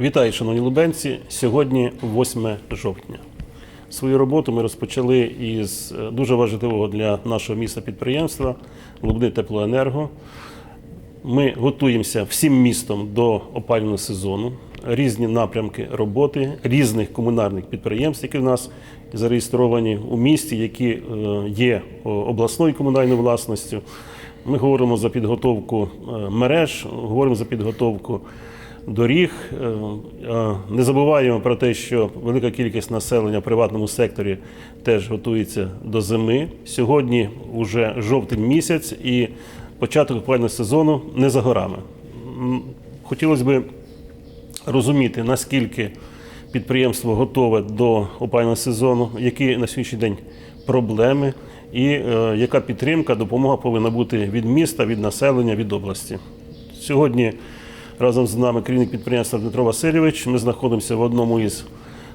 Вітаю, шановні лубенці. Сьогодні 8 жовтня. Свою роботу ми розпочали із е, дуже важливого для нашого міста підприємства Лубни Теплоенерго. Ми готуємося всім містом до опалювального сезону. Різні напрямки роботи різних комунальних підприємств, які в нас зареєстровані у місті, які е, є обласною комунальною власністю. Ми говоримо за підготовку е, мереж, говоримо за підготовку доріг. Е, Не забуваємо про те, що велика кількість населення в приватному секторі теж готується до зими. Сьогодні вже жовтень місяць і початок опалювального сезону не за горами. Хотілося б розуміти, наскільки підприємство готове до опалювального сезону, які на сьогоднішній день проблеми і е, яка підтримка, допомога повинна бути від міста, від населення, від області. Сьогодні разом з нами керівник підприємства Дмитро Васильович. Ми знаходимося в одному із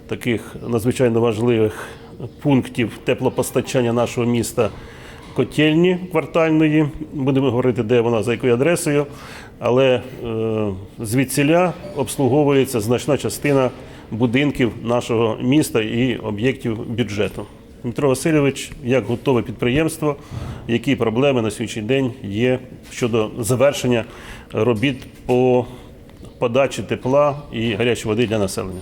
таких надзвичайно важливих пунктів теплопостачання нашого міста котельні квартальної. Будемо говорити, де вона, за якою адресою. Але е, звідсіля обслуговується значна частина будинків нашого міста і об'єктів бюджету. Дмитро Васильович, як готове підприємство, які проблеми на сьогоднішній день є щодо завершення робіт по подачі тепла і гарячої води для населення?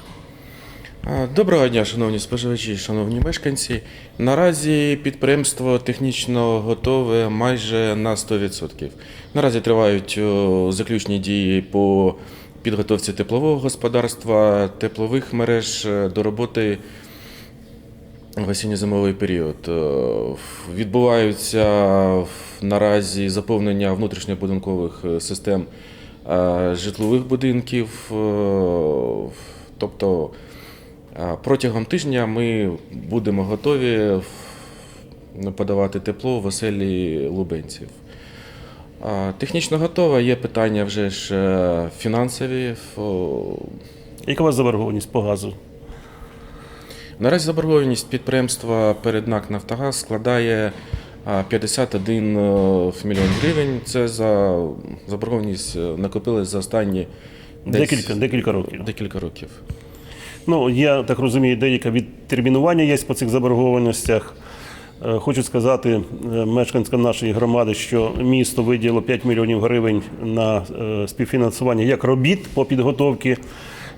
Доброго дня, шановні споживачі, шановні мешканці. Наразі підприємство технічно готове майже на 100%. Наразі тривають заключні дії по підготовці теплового господарства, теплових мереж е, до роботи осінньо-зимовий період. Е, Відбуваються наразі заповнення внутрішньобудинкових е, систем е, житлових будинків. Тобто протягом тижня ми будемо готові в- подавати тепло в оселі лубенців. Технічно готова, є питання вже ж фінансові. Яка у вас заборгованість по газу? Наразі заборгованість підприємства перед НАК Нафтогаз складає 51 мільйон гривень. Це за заборгованість е, накопилась за останні десь Декілька, декілька років. декілька років. Ну, я так розумію, деяке відтермінування є по цих заборгованостях. Е, Хочу сказати е, мешканцям нашої громади, що місто виділило 5 мільйонів гривень на е, співфінансування як робіт по підготовці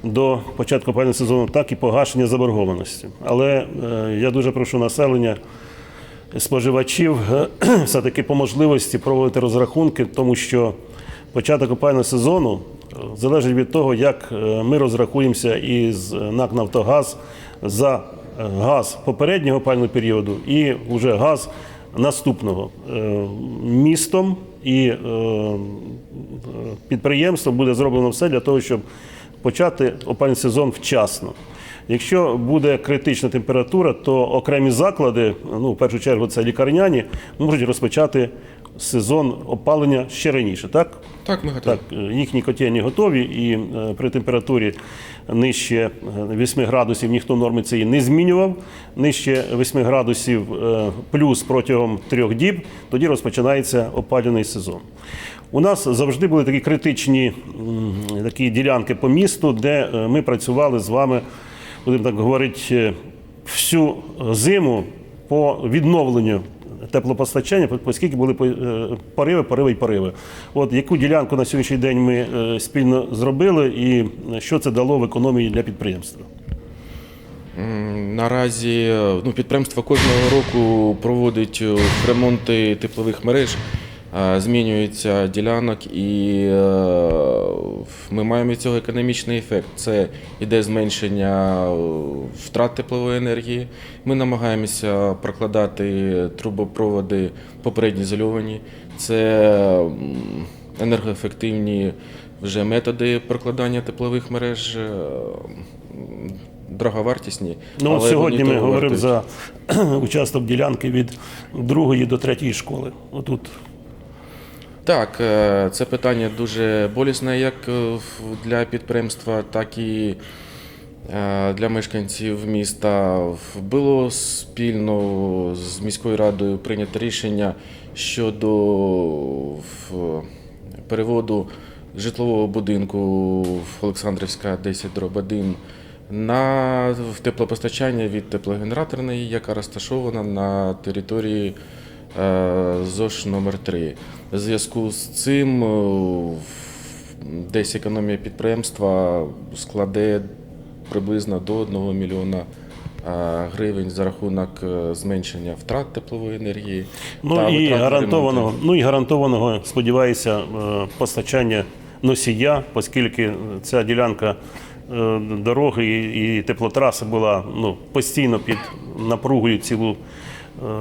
до початку опалювального сезону, так і погашення заборгованості. Але е, я дуже прошу населення споживачів е, все-таки по можливості проводити розрахунки, тому що початок опалювального сезону е, залежить від того, як ми розрахуємося із НАК «Нафтогаз» за газ попереднього опалювального періоду і вже газ наступного. Містом і підприємством буде зроблено все для того, щоб почати опальний сезон вчасно. Якщо буде критична температура, то окремі заклади, ну в першу чергу це лікарняні, можуть розпочати сезон опалення ще раніше. Так, Так, ми готові. так їхні котельні готові, і е, при температурі нижче е, 8 градусів ніхто норми цієї не змінював. Нижче 8 градусів е, плюс протягом трьох діб, тоді розпочинається опалювальний сезон. У нас завжди були такі критичні такі ділянки по місту, де е, ми працювали з вами, будемо так говорити, е, всю зиму по відновленню теплопостачання, оскільки були е, пориви, пориви і пориви. От яку ділянку на сьогоднішній день ми е, спільно зробили, і що це дало в економії для підприємства? Наразі е, ну, підприємство кожного року проводить ремонти теплових мереж, змінюється ділянок, і е, ми маємо від цього економічний ефект. Це іде зменшення е, втрат теплової енергії. Ми намагаємося прокладати трубопроводи попередньо ізольовані. Це енергоефективні вже методи прокладання теплових мереж. е, Дороговартісні. Ну, але сьогодні ми говоримо за участок ділянки від другої до третьої школи. Отут Так, е, це питання дуже болісне як е, для підприємства, так і е, для мешканців міста. Було спільно з міською радою прийнято рішення щодо переводу житлового будинку в Олександрівська 10 дроб 1 на теплопостачання від теплогенераторної, яка розташована на території ЗОШ номер 3 В зв'язку з цим е, десь економія підприємства складе приблизно до 1 мільйона е, гривень за рахунок е, зменшення втрат теплової енергії. Ну та і гарантованого, ремонти. ну і гарантованого, сподіваюся, е, постачання носія, оскільки ця ділянка е, дороги і, теплотраси була ну, постійно під напругою цілу е,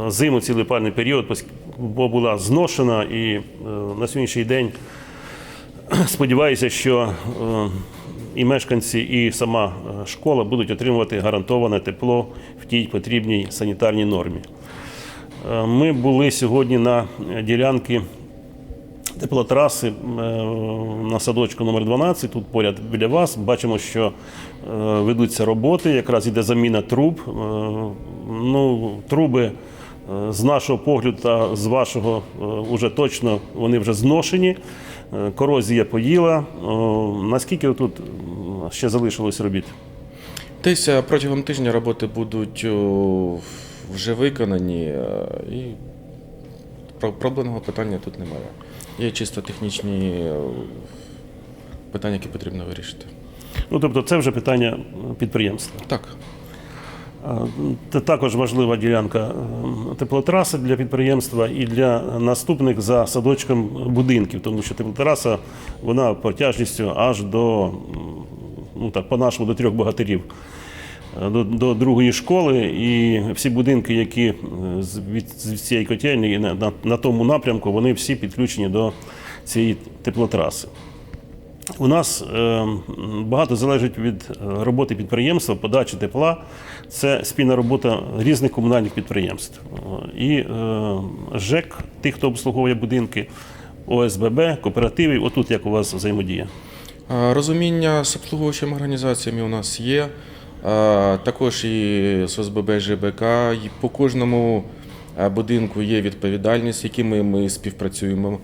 зиму, цілий пальний період, бо була зношена і е, на сьогоднішній день сподіваюся, що е, і мешканці, і сама е, школа будуть отримувати гарантоване тепло в тій потрібній санітарній нормі. Е, Ми були сьогодні на ділянці теплотраси е, на садочку номер 12 тут поряд біля вас. Бачимо, що е, ведуться роботи, якраз іде заміна труб. Е, Ну, труби е, з нашого погляду та з вашого е, уже точно вони вже зношені. Е, Корозія поїла. Наскільки тут ще залишилось робіт? Десь е, протягом тижня роботи будуть вже виконані, е, і про- проблемного питання тут немає. Є чисто технічні е, питання, які потрібно вирішити. Ну, тобто, це вже питання підприємства. Так. Це також важлива ділянка е, теплотраси для підприємства і для наступних за садочком будинків, тому що теплотраса вона протяжністю аж до ну так по-нашому до трьох богатирів. Е, До, до другої школи і всі будинки, які е, з- від з цієї котельні на, на, на тому напрямку, вони всі підключені до цієї теплотраси. У нас е, багато залежить від е, роботи підприємства, подачі тепла. Це спільна робота різних комунальних підприємств. Е, І ЖЕК, тих, хто обслуговує будинки, ОСББ, кооперативів, отут як у вас взаємодія. Розуміння з обслуговуючими організаціями у нас є. Також і з ОСББ ЖБК. І по кожному будинку є відповідальність, якими ми співпрацюємо.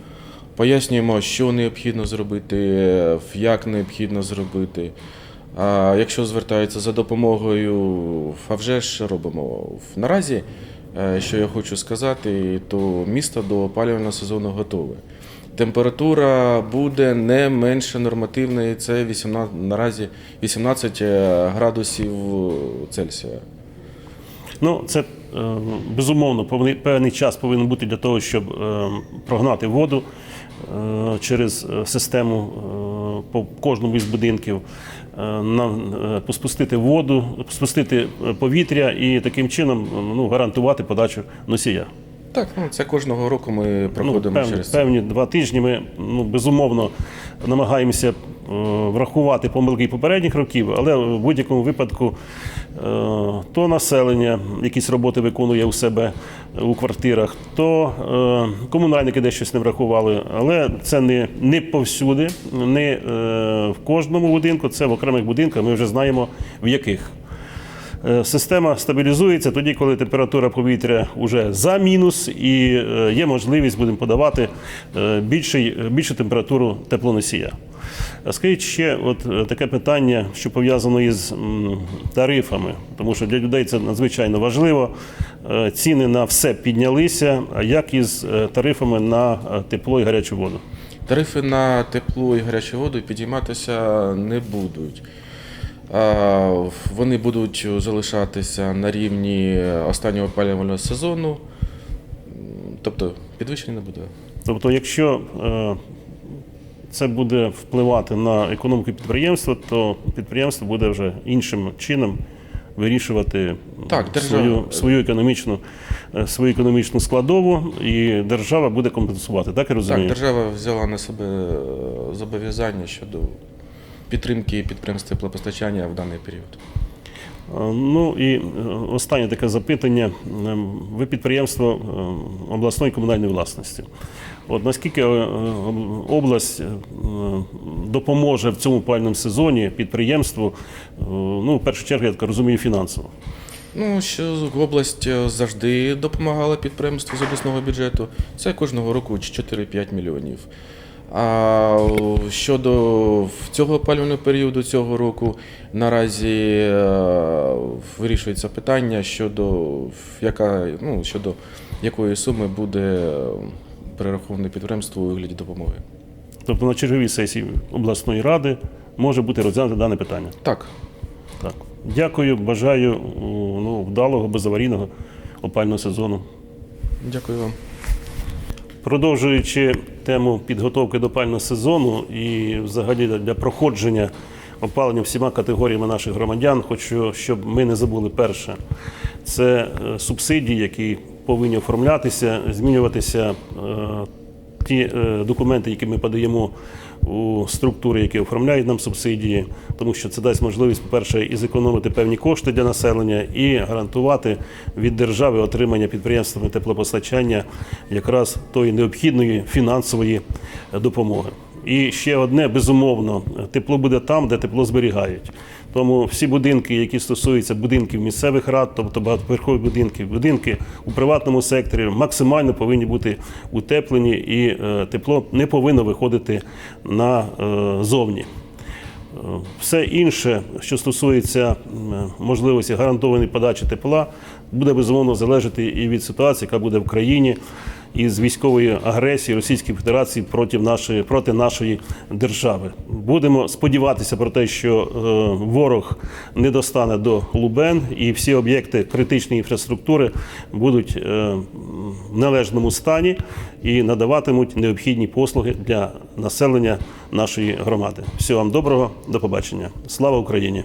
Пояснюємо, що необхідно зробити, е, як необхідно зробити. А якщо звертаються за допомогою, а вже ж робимо. Наразі, е, що я хочу сказати, то місто до опалювального сезону готове. Температура буде не менше нормативної, це 18, наразі 18 градусів Цельсія. Ну, це е, безумовно певний час повинен бути для того, щоб е, прогнати воду е, через е, систему е, по кожному із будинків, спустити е, поспустити воду, спустити е, повітря і таким чином е, ну, гарантувати подачу носія. Так, ну це кожного року ми Ну, проходимо певні, через це. певні два тижні ми ну, безумовно намагаємося е, врахувати помилки попередніх років, але в будь-якому випадку е, то населення якісь роботи виконує у себе у квартирах, то е, комунальники десь щось не врахували. Але це не, не повсюди, не е, в кожному будинку, це в окремих будинках. Ми вже знаємо в яких. Е, Система стабілізується тоді, коли температура повітря вже за мінус, і е, є можливість будемо подавати е, більший, більшу температуру теплоносія. Скажіть ще от е, таке питання, що пов'язано із тарифами, тому що для людей це надзвичайно важливо. Е, Ціни на все піднялися. А як із е, тарифами на тепло і гарячу воду? Тарифи на тепло і гарячу воду підійматися не будуть. Вони будуть залишатися на рівні останнього опалювального сезону, тобто підвищення не буде. Тобто, якщо це буде впливати на економіку підприємства, то підприємство буде вже іншим чином вирішувати Так, держава- свою, свою, економічну, е, свою економічну складову, і держава буде компенсувати. Так я розумію? Так, держава взяла на себе е, зобов'язання щодо підтримки підприємств теплопостачання в даний період. Е, Ну і е, останнє таке запитання. Ем, Ви підприємство е, обласної комунальної власності. От наскільки е, е, область е, допоможе в цьому пальному сезоні підприємству, е, ну, в першу чергу, я так розумію, фінансово? Ну, що область е, завжди допомагала підприємству з обласного бюджету. Це кожного року 4-5 мільйонів. А щодо цього опалювального періоду цього року, наразі е, вирішується питання щодо яка, ну, щодо якої суми буде е, перерахований підприємству у вигляді допомоги. Тобто на черговій сесії обласної ради може бути розглянуто дане питання. Так, Так. Дякую, бажаю о, ну, вдалого, безаварійного опального сезону. дякую вам. Продовжуючи тему підготовки до пального сезону і взагалі для проходження опалення всіма категоріями наших громадян, хочу, щоб ми не забули перше. Це е, субсидії, які повинні оформлятися, змінюватися е, ті е, документи, які ми подаємо у структури, які оформляють нам субсидії, тому що це дасть можливість, по-перше, і зекономити певні кошти для населення, і гарантувати від держави отримання підприємствами теплопостачання якраз тої необхідної фінансової допомоги. І ще одне, безумовно, тепло буде там, де тепло зберігають. Тому всі будинки, які стосуються будинків місцевих рад, тобто багатоповерхові будинки, будинки у приватному секторі, максимально повинні бути утеплені, і е, тепло не повинно виходити назовні. Е, Все інше, що стосується можливості гарантованої подачі тепла, буде безумовно залежати і від ситуації, яка буде в країні, і з військової агресії Російської Федерації проти нашої, проти нашої держави. Будемо сподіватися про те, що е, ворог не достане до Лубен, і всі об'єкти критичної інфраструктури будуть е, в належному стані і надаватимуть необхідні послуги для населення нашої громади. Всього вам доброго, до побачення. Слава Україні!